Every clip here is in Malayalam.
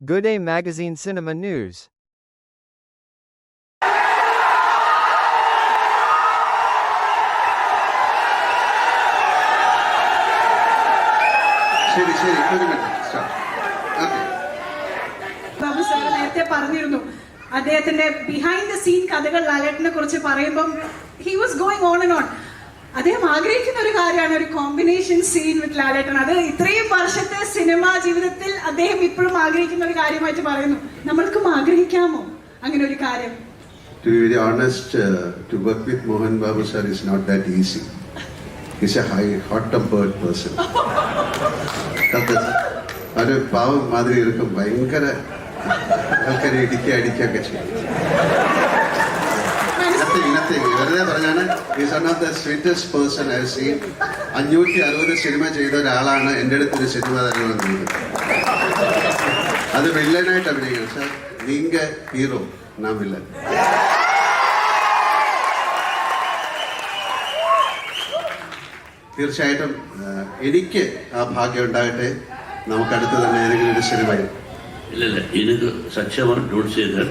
Good Day Magazine Cinema News. ശരി ശരി ഒരു minute stop okay Babu sir നേരത്തെ പറഞ്ഞിരുന്നു അദ്ദേഹത്തിന്റെ ബിഹൈൻഡ് ദ സീൻ കഥകൾ ലാലേട്ടനെ കുറിച്ച് പറയുമ്പം he was going on and on അദ്ദേഹം ആഗ്രഹിക്കുന്ന ഒരു കാര്യമാണ് ഒരു കോമ്പിനേഷൻ സീൻ വിത്ത് ലാലേട്ടൻ അത് ഇത്രയും വർഷത്തെ സിനിമാ ജീവിതത്തിൽ അദ്ദേഹം ഇപ്പോഴും ആഗ്രഹിക്കുന്ന ഒരു കാര്യമായിട്ട് പറയുന്നു. നമ്മൾക്കും ആഗ്രഹിക്കാമോ അങ്ങനെ ഒരു കാര്യം? To be very honest, uh, to work with Mohan Babu sir is not that easy. He's a high, hot-tempered person. ഒരു പാവം മാതിരി ഇരിക്കും. ഭയങ്കര ആൾക്കാരെ ഇടിക്കുക അടിക്കുകയൊക്കെ ചെയ്യും. nothing. വെറുതെ പറഞ്ഞാണ് is one of the sweetest person I seen അഞ്ഞൂറ്റി അറുപത് സിനിമ ചെയ്ത ഒരാളാണ് എന്റെ അടുത്ത് ഒരു സിനിമ തരണമെന്നത് അത് വില്ലനായിട്ട് അഭിനയിക്കണം സർ നിങ്ക ഹീറോ നാം വില്ലൻ. തീർച്ചയായിട്ടും എനിക്ക് ആ ഭാഗ്യം ഉണ്ടാകട്ടെ. നമുക്കടുത്ത് തന്നെ ഏതെങ്കിലും ഒരു സിനിമയിൽ ഇല്ല ഇല്ല. എനിക്ക് സക്ഷമം ഡോട്ട് ചെയ്ത്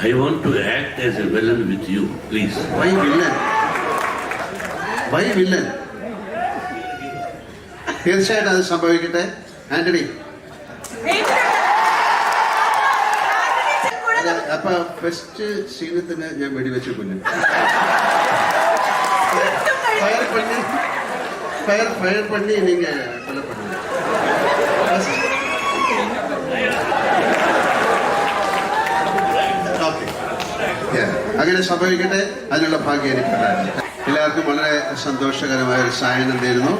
that I want to act as a villain with you please why villain why villain തീർച്ചയായിട്ടും അത് സംഭവിക്കട്ടെ ആന്റണി അല്ല, അപ്പൊ ഫസ്റ്റ് സീനിൽ തന്നെ ഞാൻ വെടിവെച്ച് കൊല്ലും ഫയർ പണി ഫയർ ഫയർ പണി നീങ്ക കൊല്ലപ്പെടുന്നു അങ്ങനെ സംഭവിക്കട്ടെ. അതിനുള്ള ഭാഗ്യം എനിക്കുണ്ടായിരുന്നു എല്ലാവർക്കും വളരെ സന്തോഷകരമായ ഒരു സായനം നേരുന്നു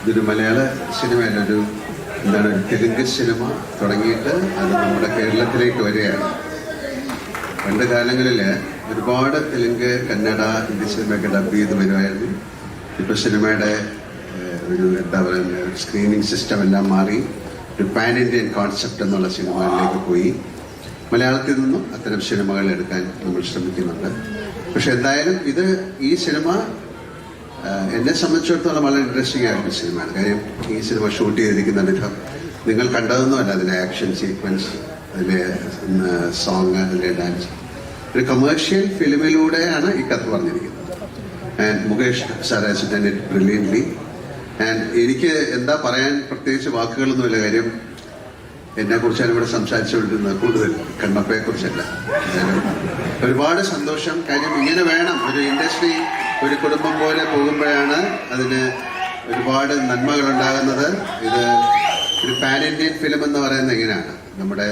ഇതൊരു മലയാള സിനിമയല്ല ഒരു എന്താണ് തെലുങ്ക് സിനിമ തുടങ്ങിയിട്ട് അത് നമ്മുടെ കേരളത്തിലേക്ക് വരികയാണ്. പണ്ട് കാലങ്ങളിൽ ഒരുപാട് തെലുങ്ക് കന്നഡ ഹിന്ദി സിനിമയൊക്കെ ഡബ് ചെയ്ത് വരുമായിരുന്നു. ഇപ്പൊ സിനിമയുടെ ഒരു എന്താ പറയുക സ്ക്രീനിങ് സിസ്റ്റം എല്ലാം മാറി. ഒരു പാൻ ഇന്ത്യൻ കോൺസെപ്റ്റ് എന്നുള്ള സിനിമകളിലേക്ക് പോയി. മലയാളത്തിൽ നിന്നും അത്തരം സിനിമകൾ എടുക്കാൻ നമ്മൾ ശ്രമിക്കുന്നുണ്ട്. പക്ഷെ എന്തായാലും ഇത് ഈ സിനിമ എന്നെ സംബന്ധിച്ചിടത്തോളം വളരെ ഇൻട്രസ്റ്റിംഗ് ആയിട്ടുള്ള സിനിമയാണ്. കാര്യം ഈ സിനിമ ഷൂട്ട് ചെയ്തിരിക്കുന്ന വിധം നിങ്ങൾ കണ്ടതൊന്നുമല്ല അതിലെ ആക്ഷൻ സീക്വൻസ് അതിലെ സോങ് അതിലെ ഡാൻസ് ഒരു കമേഴ്ഷ്യൽ ഫിലിമിലൂടെയാണ് ഈ കഥ പറഞ്ഞിരിക്കുന്നത്. And Mukesh sir has done it brilliantly and എനിക്ക് എന്താ പറയാൻ പ്രത്യേകിച്ച് വാക്കുകളൊന്നുമില്ല കാര്യം എന്നെ കുറിച്ചാണ് ഇവിടെ സംസാരിച്ചുകൊണ്ടിരുന്നത്. കൂടുതൽ കണ്ണപ്പയെ കുറിച്ചല്ല ഒരുപാട് സന്തോഷം. കാര്യം ഇങ്ങനെ വേണം. ഒരു ഇൻഡസ്ട്രി ഒരു കുടുംബം പോലെ പോകുമ്പോഴാണ് അതിന് ഒരുപാട് നന്മകൾ ഉണ്ടാകുന്നത് ഇത് ഒരു പാൻ ഇന്ത്യൻ ഫിലിം എന്ന് പറയുന്നത് എങ്ങനെയാണ് നമ്മുടെ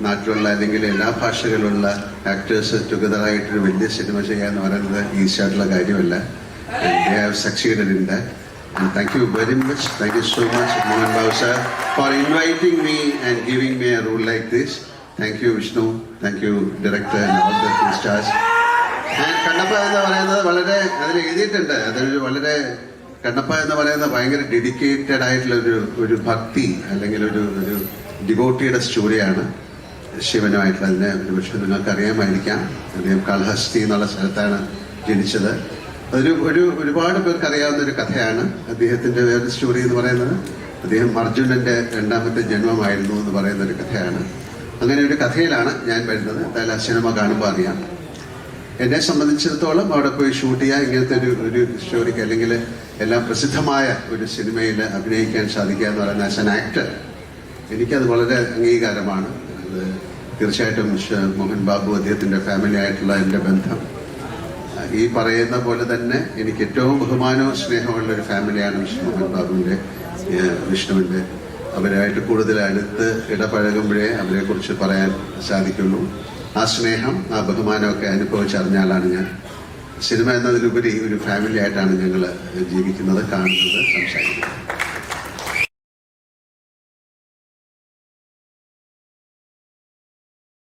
നാട്ടിലുള്ള അല്ലെങ്കിൽ എല്ലാ ഭാഷകളിലുള്ള ആക്ടേഴ്സ് ടുഗതറായിട്ടൊരു വലിയ സിനിമ ചെയ്യുക എന്ന് പറയുന്നത് ഈസിയായിട്ടുള്ള കാര്യമല്ല. Have succeeded in that And thank you very much. Thank you so much, Mohan Bhav sir, for inviting me and giving me a role like this. Thank you, Vishnu. Thank you, director and all the film stars. ഞാൻ കണ്ണപ്പ എന്ന് പറയുന്നത് വളരെ അതിൽ എഴുതിയിട്ടുണ്ട് അതൊരു വളരെ കണ്ണപ്പ എന്ന് പറയുന്നത് ഭയങ്കര ഡെഡിക്കേറ്റഡ് ആയിട്ടുള്ള ഒരു ഒരു ഭക്തി അല്ലെങ്കിൽ ഒരു ഒരു ഡിവോട്ടിയുടെ സ്റ്റോറിയാണ് ശിവനുമായിട്ടുള്ള അതിനെ ഒരു പക്ഷേ നിങ്ങൾക്ക് അറിയാമായിരിക്കാം അദ്ദേഹം കാളഹസ്തി എന്നുള്ള സ്ഥലത്താണ് ജനിച്ചത് അതൊരു ഒരു ഒരുപാട് പേർക്ക് അറിയാവുന്ന ഒരു കഥയാണ് അദ്ദേഹത്തിന്റെ വേറെ സ്റ്റോറി എന്ന് പറയുന്നത്. അദ്ദേഹം അർജുനന്റെ രണ്ടാമത്തെ ജന്മമായിരുന്നു എന്ന് പറയുന്ന ഒരു കഥയാണ്. അങ്ങനെ ഒരു കഥയിലാണ് ഞാൻ വരുന്നത്. എന്തായാലും സിനിമ കാണുമ്പോൾ അറിയാം. എന്നെ സംബന്ധിച്ചിടത്തോളം അവിടെ പോയി ഷൂട്ട് ചെയ്യുക ഇങ്ങനത്തെ ഒരു ഒരു സ്റ്റോറിക്ക് അല്ലെങ്കിൽ എല്ലാം പ്രസിദ്ധമായ ഒരു സിനിമയിൽ അഭിനയിക്കാൻ സാധിക്കുക എന്ന് പറയുന്ന ആസ് എൻ ആക്ടർ എനിക്കത് വളരെ അംഗീകാരമാണ്. അത് തീർച്ചയായിട്ടും മോഹൻ ബാബു അദ്ദേഹത്തിന്റെ ഫാമിലി ആയിട്ടുള്ള എന്റെ ബന്ധം. ഈ പറയുന്ന പോലെ തന്നെ എനിക്ക് ഏറ്റവും ബഹുമാനവും സ്നേഹമുള്ള ഒരു ഫാമിലിയാണ് വിഷ്ണു മോഹൻ ബാബുവിന്റെ വിഷ്ണുവിന്റെ. അവരായിട്ട് കൂടുതൽ അടുത്ത് ഇടപഴകുമ്പോഴേ അവരെക്കുറിച്ച് പറയാൻ സാധിക്കുള്ളൂ. ആ സ്നേഹം ആ ബഹുമാനമൊക്കെ അനുഭവിച്ചറിഞ്ഞാലാണ് ഞാൻ. സിനിമ എന്നതിലുപരി ഒരു ഫാമിലി ആയിട്ടാണ് ഞങ്ങൾ ജീവിക്കുന്നത് കാണുന്നത് സംസാരിക്കുന്നത്.